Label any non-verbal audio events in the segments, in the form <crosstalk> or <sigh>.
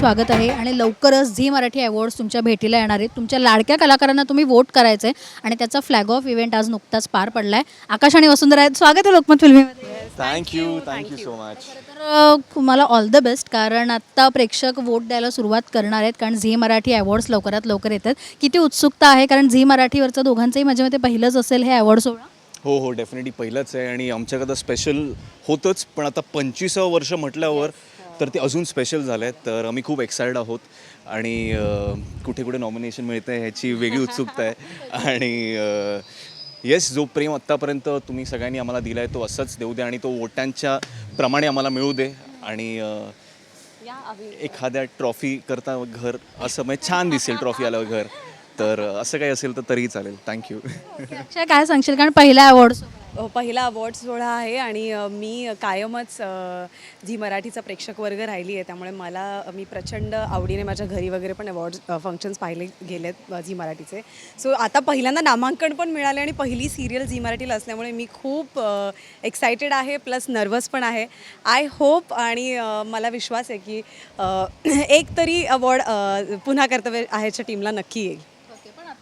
स्वागत आहे आणि लवकरच झी मराठी अवॉर्ड्स तुमच्या भेटीला येणार आहेत. तुमच्या लाडक्या कलाकारांना तुम्ही वोट करायचं आहे आणि त्याचा फ्लॅग ऑफ इव्हेंट आज नुकताच पार पडला आहे आकाश आणि वसुंधरा आहेत. स्वागत आहे Lokmat फिल्मीमध्ये thank you thank you so much तर तुम्हाला ऑल द बेस्ट कारण आत्ता प्रेक्षक वोट द्यायला सुरुवात करणार आहेत कारण झी मराठी अवॉर्ड्स लवकरात लवकर येतात. किती उत्सुकता आहे कारण झी मराठीवरचं दोघांचंही माझ्या मते पहिलंच असेल हे अवॉर्ड सोहळा. हो हो डेफिनेटली पहिलंच आहे आणि आमच्याकडं स्पेशल होतंच पण आता पंचवीसावं वर्ष म्हटल्यावर तर ते अजून स्पेशल झालं आहे तर आम्ही खूप एक्साइटेड आहोत. आणि कुठे कुठे नॉमिनेशन मिळतं आहे ह्याची वेगळी उत्सुकता आहे. <laughs> आणि येस जो प्रेम आत्तापर्यंत तुम्ही सगळ्यांनी आम्हाला दिला आहे तो असंच देऊ दे आणि तो वोटांच्या प्रमाणे आम्हाला मिळू दे. आणि एखाद्या ट्रॉफी करता घर असं म्हणजे छान दिसेल ट्रॉफी आल्यावर घर. तर असं काही असेल तर तरीही चालेल. थँक्यू <laughs> काय सांगशील? कारण पहिला अवॉर्ड पहिला अवॉर्ड सोहळा आहे आणि मी कायमच जी झी मराठीचा प्रेक्षक वर्ग राहिली आहे त्यामुळे मला मी प्रचंड आवडीने माझ्या घरी वगैरे पण अवॉर्ड फंक्शन्स पाहिले गेलेत झी मराठीचे. सो आता पहिल्यांदा नामांकन पण मिळाले आणि पहिली सिरियल झी मराठीला असल्यामुळे मी खूप एक्सायटेड आहे प्लस नर्वस पण आहे. आय होप आणि मला विश्वास आहे की <clears throat> एक तरी अवॉर्ड पुन्हा कर्तव्य आहेच्या टीमला नक्की येईल.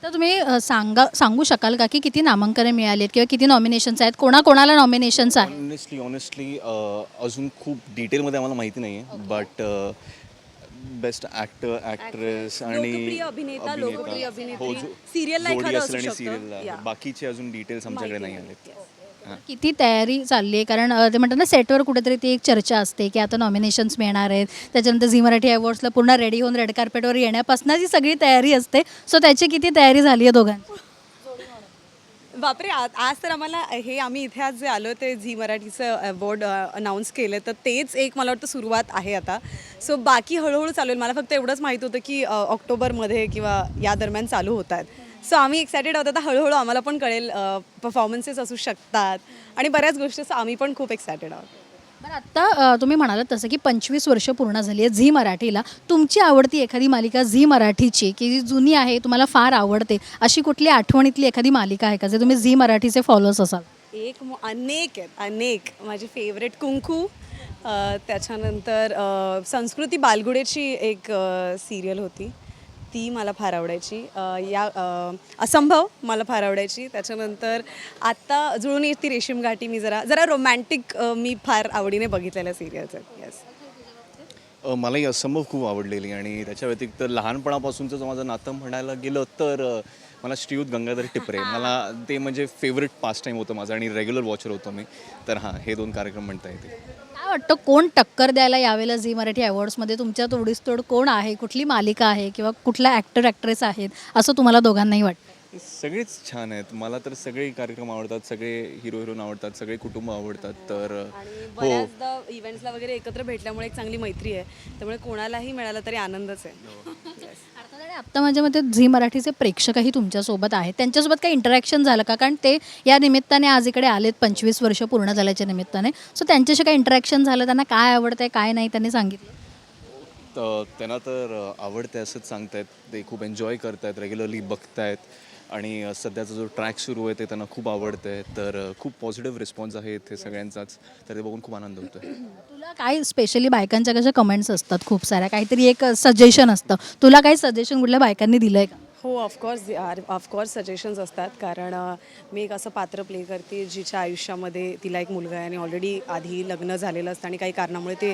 आता तुम्ही अ, सांगा सांगू शकाल का की किती नामांकने मिळाली आहेत किंवा किती नॉमिनेशन्स आहेत? कोणाकोणाला नॉमिनेशन्स आहेत? ऑनेस्टली ऑनेस्टली अजून खूप डिटेलमध्ये आम्हाला माहिती नाही आहे बट बेस्ट ॲक्टर ॲक्ट्रेस आणि लोकप्रिय अभिनेता, लोकप्रिय अभिनेत्री. हो, Serial ला एखादं असू शकतं. Yeah. बाकीचे अजून डिटेल्स आमच्याकडे नाही. आलेत. किती तयारी चालली आहे? कारण अ, ते म्हणतात ना सेटवर कुठेतरी ती एक चर्चा असते की आता नॉमिनेशन्स मिळणार आहेत. त्याच्यानंतर झी मराठी अवॉर्ड्सला पूर्ण रेडी होऊन रेड कार्पेटवर येण्यापासून जी सगळी तयारी असते. सो त्याची किती तयारी झाली आहे दोघांची? बापरे आज आज तर आम्हाला हे आम्ही इथे आज जे आलो ते झी मराठीचं अवॉर्ड अनाऊन्स केलं तर तेच एक मला वाटतं सुरुवात आहे आता. सो बाकी हळूहळू चालू होईल. मला फक्त एवढंच माहीत होतं की अ, ऑक्टोबरमध्ये किंवा या दरम्यान चालू होत आहेत. सो आम्ही एक्सायटेड आहोत. आता हळूहळू आम्हाला पण कळेल परफॉर्मन्सेस असू शकतात. आणि बऱ्याच गोष्टी आम्ही पण खूप एक्सायटेड आहोत. बरं आत्ता तुम्ही म्हणालात तसं की पंचवीस वर्ष पूर्ण झाली आहे झी मराठीला. तुमची आवडती एखादी मालिका झी मराठीची की जी जुनी आहे तुम्हाला फार आवडते अशी कुठली आठवणीतली एखादी मालिका आहे का जे तुम्ही झी मराठीचे फॉलोअर्स असाल? एक अनेक आहेत अनेक. माझे फेवरेट कुंकू त्याच्यानंतर संस्कृती बालगुडेची एक सिरियल होती. ती मला फार आवडायची या असंभव मला फार आवडायची त्याच्यानंतर आत्ता जुळून येते रेशीम घाटी मी जरा जरा रोमॅन्टिक मी फार आवडीने बघितलेल्या सिरियल्स आहेत. येस मलाही असंभव खूप आवडलेली आणि त्याच्या व्यतिरिक्त लहानपणापासूनचं जर माझं नातं म्हणायला गेलं तर मला श्रीयुत गंगाधर टिपरे. मला ते म्हणजे फेवरेट पास टाईम होतं माझं आणि रेग्युलर वॉचर होतो मी. तर हां हे दोन कार्यक्रम म्हणता येते काय वाटतं कोण टक्कर द्यायला यावेळेला झी मराठी अवॉर्ड्समध्ये तुमच्या तोडीस तोड कोण आहे? कुठली मालिका आहे? किंवा कुठला ॲक्टर ॲक्ट्रेस आहेत? असं तुम्हाला दोघांनाही वाटतं. सगळेच छान आहेत. मला तर सगळे कार्यक्रम आवडतात सगळे हिरो हिरोईन आवडतात सगळे कुटुंब आवडतात. तर आणि हो. बऱ्याचदा इव्हेंट्सला वगैरे एकत्र भेटल्यामुळे एक चांगली मैत्री आहे. त्यामुळे कोणालाही मिळालं तरी आनंदच आहे. Yes. अर्थात आणि आत्ता माझ्या मते झी मराठीचे प्रेक्षकही तुमच्यासोबत आहेत. त्यांच्यासोबत काही इंटरॅक्शन झालं का? कारण ते या निमित्ताने आज इकडे आलेत पंचवीस वर्ष पूर्ण झाल्याच्या निमित्ताने. सो त्यांच्याशी काही इंटरॅक्शन झालं त्यांना काय आवडतंय काय नाही त्यांनी सांगितलं. त्यांना तर आवडते असंच सांगतायत. ते खूप एन्जॉय करतायत रेग्युलरली बघतायत. आणि सध्याचा जो ट्रॅक सुरू आहे ते त्यांना खूप आवडतं आहे तर खूप पॉझिटिव्ह रिस्पॉन्स आहे इथे सगळ्यांचाच. तर ते बघून खूप आनंद होतो आहे <clears throat> तुला काय स्पेशली बायकांच्या कशा कमेंट्स असतात? खूप साऱ्या. काहीतरी एक सजेशन असतं. तुला काही सजेशन कुठल्या बायकांनी दिलंय का? हो ऑफकोर्स ऑफकोर्स सजेशन्स असतात. कारण मी एक असं पात्र प्ले करते जिच्या आयुष्यामध्ये तिला एक मुलगा आहे आणि ऑलरेडी आधी लग्न झालेलं असतं आणि काही कारणामुळे ते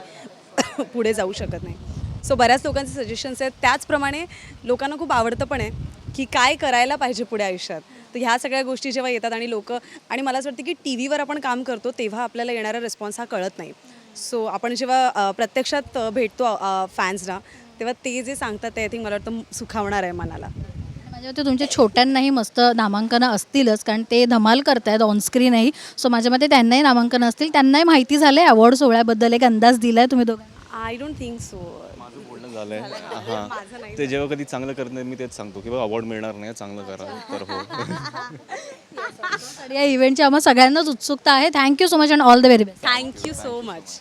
<coughs> पुढे जाऊ शकत नाही. सो बऱ्याच लोकांचे सजेशन्स आहेत. त्याचप्रमाणे लोकांना खूप आवडतं पण आहे की काय करायला पाहिजे पुढे आयुष्यात. तर ह्या सगळ्या गोष्टी जेव्हा येतात आणि लोक आणि मला असं वाटतं की टी व्हीवर आपण काम करतो तेव्हा आपल्याला येणारा रिस्पॉन्स हा कळत नाही. सो आपण जेव्हा प्रत्यक्षात भेटतो फॅन्सना तेव्हा ते जे सांगतात ते आय थिंक मला वाटतं सुखावणार आहे मनाला. माझ्या मते तुमच्या छोट्यांनाही मस्त नामांकनं असतीलच कारण ते धमाल करतायत ऑनस्क्रीनही सो माझ्या मते त्यांनाही नामांकनं असतील. त्यांनाही माहिती झालं आहे अवॉर्ड सोहळ्याबद्दल एक अंदाज दिलाय तुम्ही दोघांना. आय डोंट थिंक सो माझं बोलणं झालं आहे हां ते जेव्हा कधी चांगलं करत नाही मी तेच सांगतो की बघा अवॉर्ड मिळणार नाही चांगलं करा तर हो. <laughs> या इव्हेंटची आम्हाला सगळ्यांनाच उत्सुकता आहे. Thank you so much and all the very best thank you so much